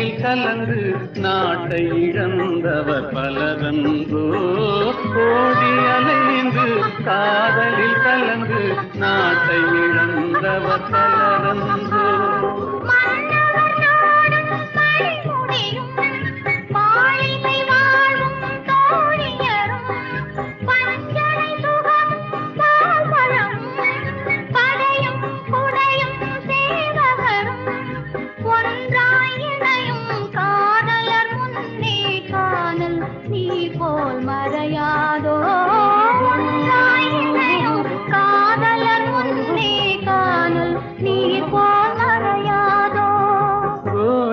நாட்டில் கலந்து நாட்டை இழந்தவர் பலரன்றோ ஓடி அலைந்து காதலில் கலந்து நாட்டை இழந்தவர் பலரன்றோ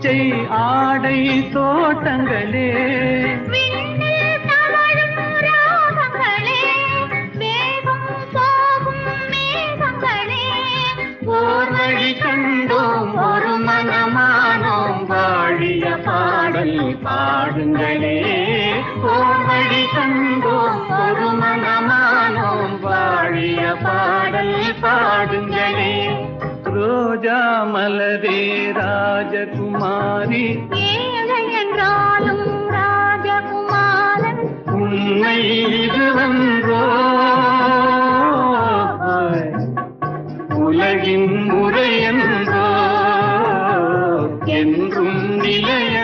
பச்சை ஆடை தோட்டங்களே. வழி கண்டோம் ஒரு மனமானோம் வாழிய பாடல் பாடுங்களே. ஓர் வழி கண்டோம் ஒரு மனமானோம் வாழிய பாடல் பாடுங்களே. ரோஜா மலரே ராஜகுமாரி. ஏழை என்றாலும் ராஜகுமாரன் உண்மை இதுவன்றோ உலகின் முறையன்றோ என்றும் நிலையன்றோ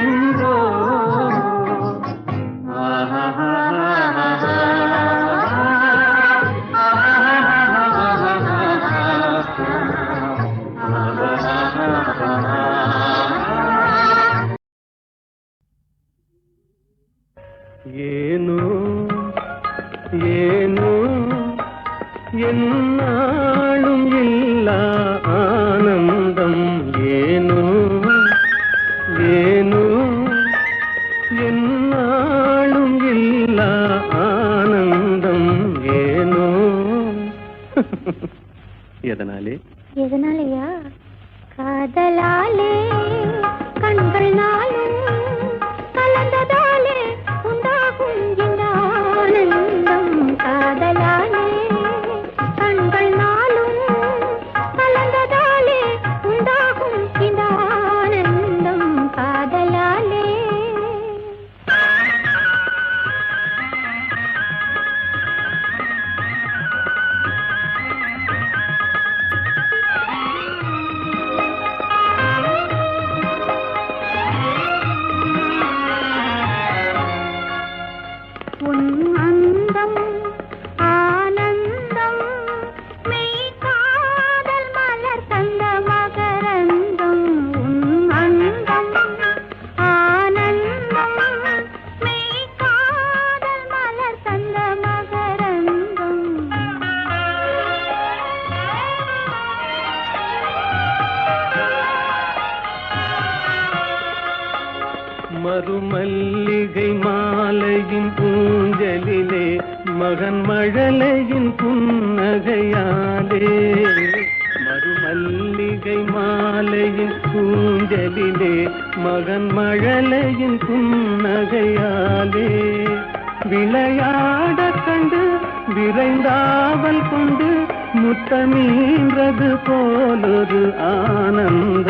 ஆனந்த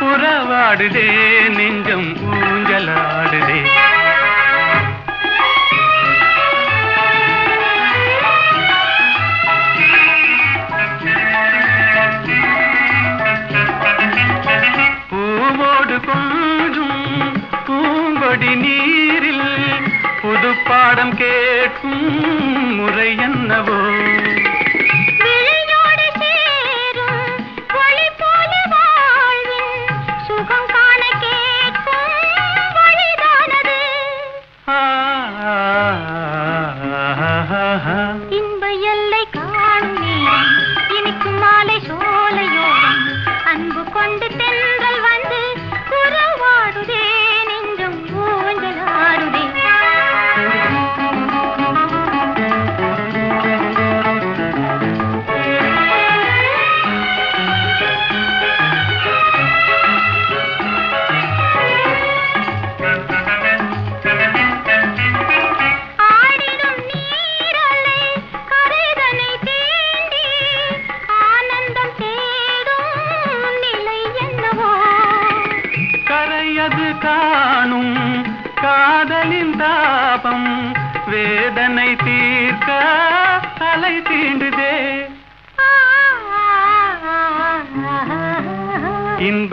புறவாடுதே நெஞ்சம் ஊஞ்சலாடுதே. பூவோடு கொஞ்சும் பூங்கொடி நீரில் புது பாடம் கேட்கும் முறை என்னவோ?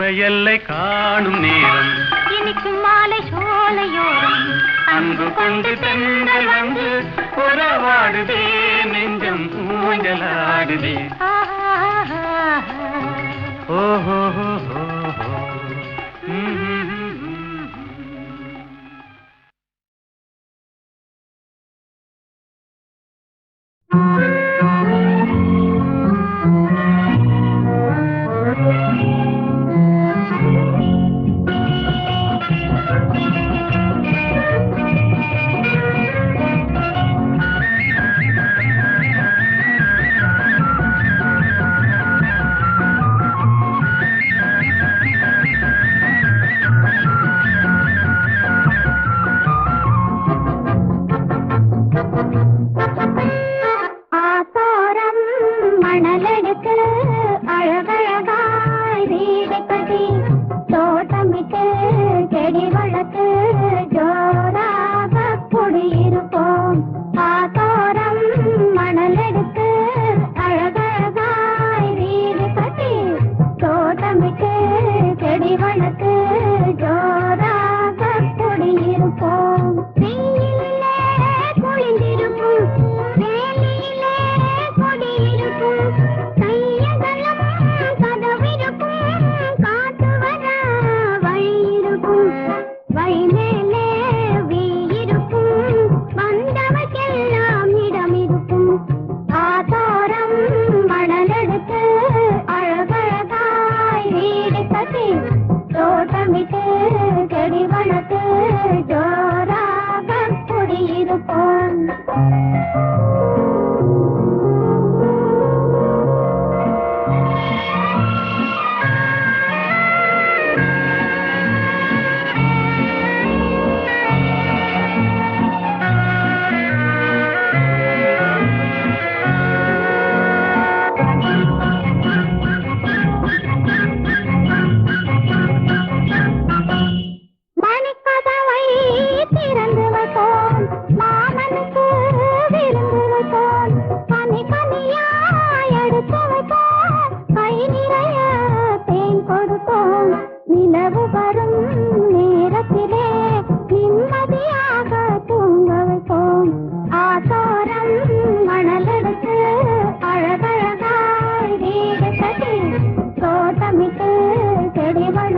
புகையல்லை காணும் நேரம். இனிக்கும் மாலை சோலையோரம். அன்பு கொண்டு தென்றல் வந்து உறவாடுதே நெஞ்சம் ஊஞ்சலாடுதே. ஓஹோ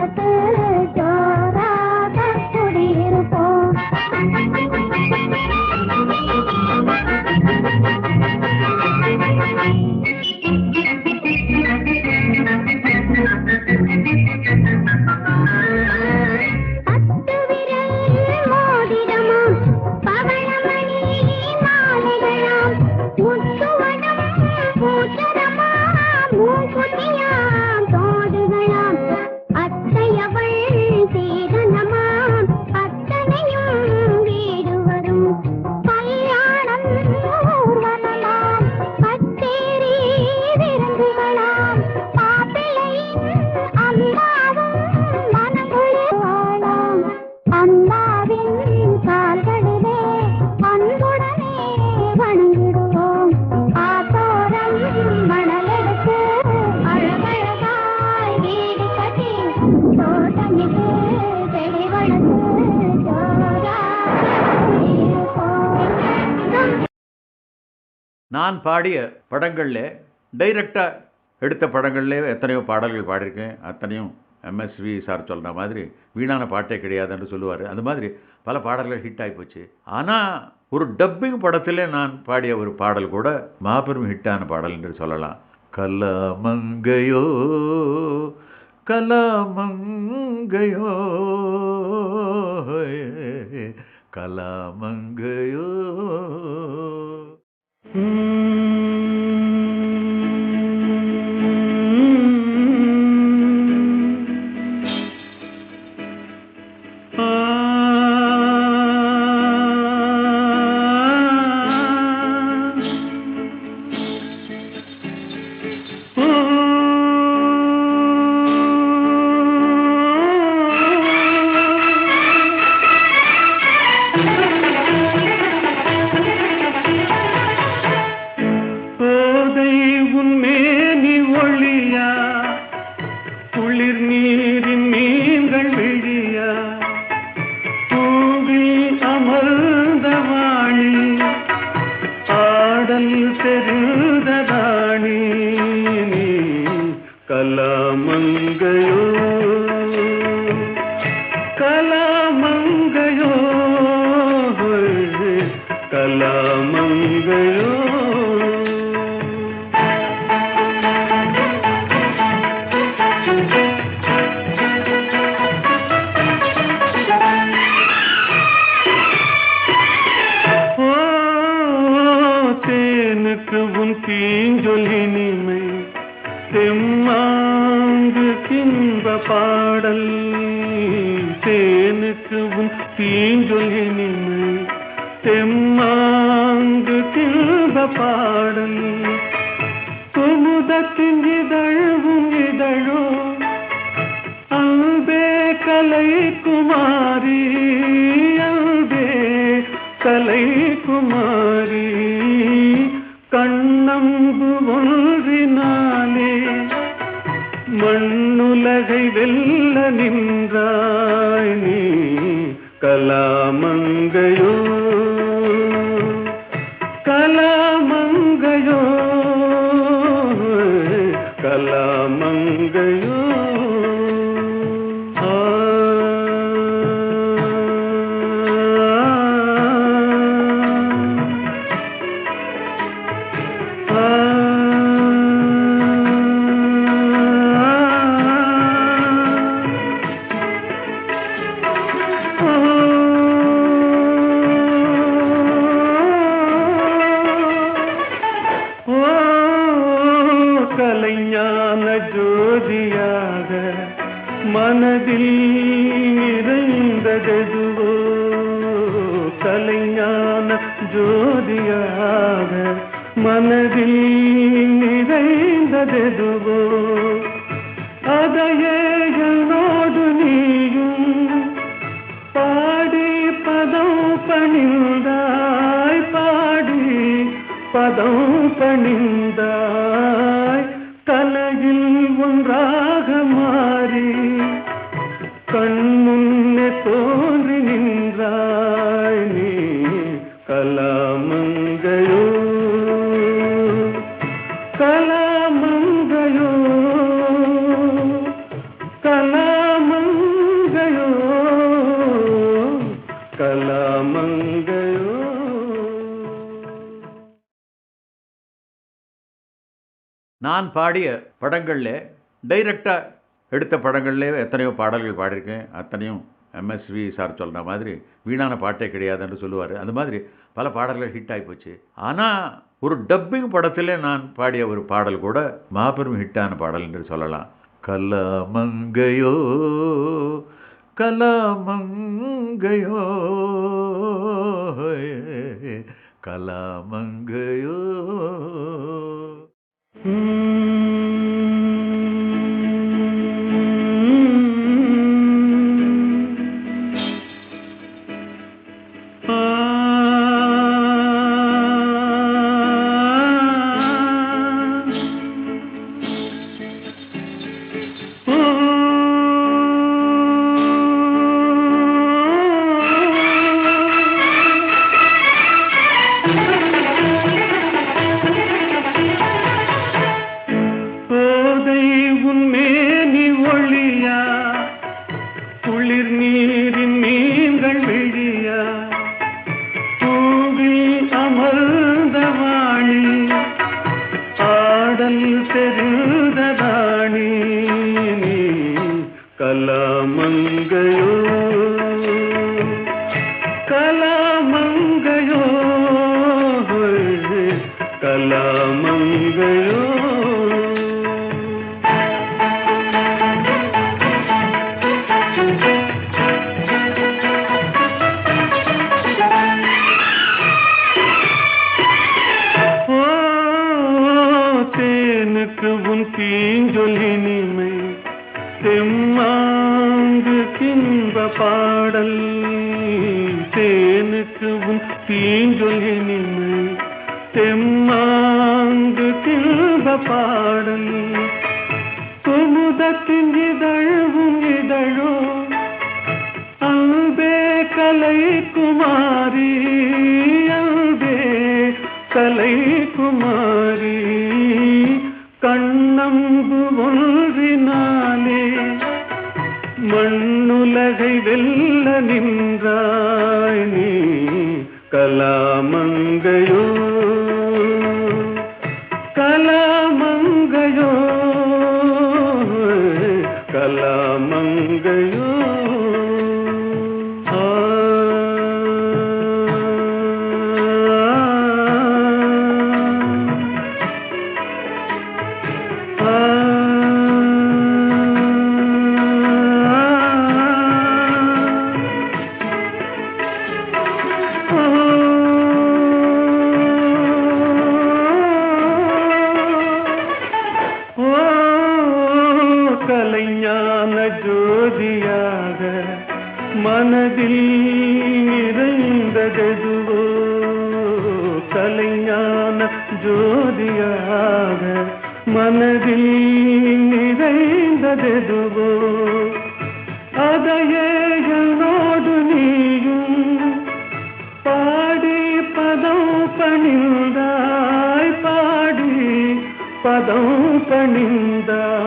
ಕನಕ நான் பாடிய படங்களில் டைரெக்டாக எடுத்த படங்கள்லேயே எத்தனையோ பாடல்கள் பாடியிருக்கேன். அத்தனையும் எம்எஸ்வி சார் சொல்கிற மாதிரி வீணான பாட்டே கிடையாதுன்னு சொல்லுவார். அந்த மாதிரி பல பாடல்கள் ஹிட் ஆகி ஆனால் ஒரு டப்பிங் படத்திலே நான் பாடிய ஒரு பாடல் கூட மாபெரும் ஹிட்டான பாடல் என்று சொல்லலாம். கலமங்கையோ கலமங்கையோ கலாமங்கையோ. Mm. உன் தீஞ்சொலி நிமை தெம்மாங்கு கின்ப பாடல். தேனுக்கு உன் தீ கலாமங்கையூர் மனதில் நிறைந்ததெதுவோ கலைஞான ஜோதியாக மனதில் நிறைந்ததெதுவோ? அதையே என்னோடு நீயும் பாடி பதம் பணிந்தாய் பாடி பதம் பணிந்தாய். தலையில் ஒன்றாக மாறி கண்முன்னே தோன்றி நின்றாய் நீ கலாமங்கையோ. கலாமங்கையோ. கலாமங்கையோ. கலாமங்கையோ. நான் பாடிய படங்களில் டைரக்டாக எடுத்த படங்கள்லேயே எத்தனையோ பாடல்கள் பாடியிருக்கேன். அத்தனையும் எம்எஸ்வி சார் சொல்கிற மாதிரி வீணான பாட்டே கிடையாதுன்னு சொல்லுவார். அந்த மாதிரி பல பாடல்கள் ஹிட் ஆகி போச்சு. ஆனால் ஒரு டப்பிங் படத்திலே நான் பாடிய ஒரு பாடல் கூட மாபெரும் ஹிட்டான பாடல் என்று சொல்லலாம். கலமங்கையோ கலமங்கையோ கலமங்கையோ. तेरी உன் தீஞ்சொலினிமை தெம்மாங்கு கின்ப அதையே என்னோடு நீயும் பாடி பதம் பணிந்தாய் பாடி பதம் பணிந்தாய்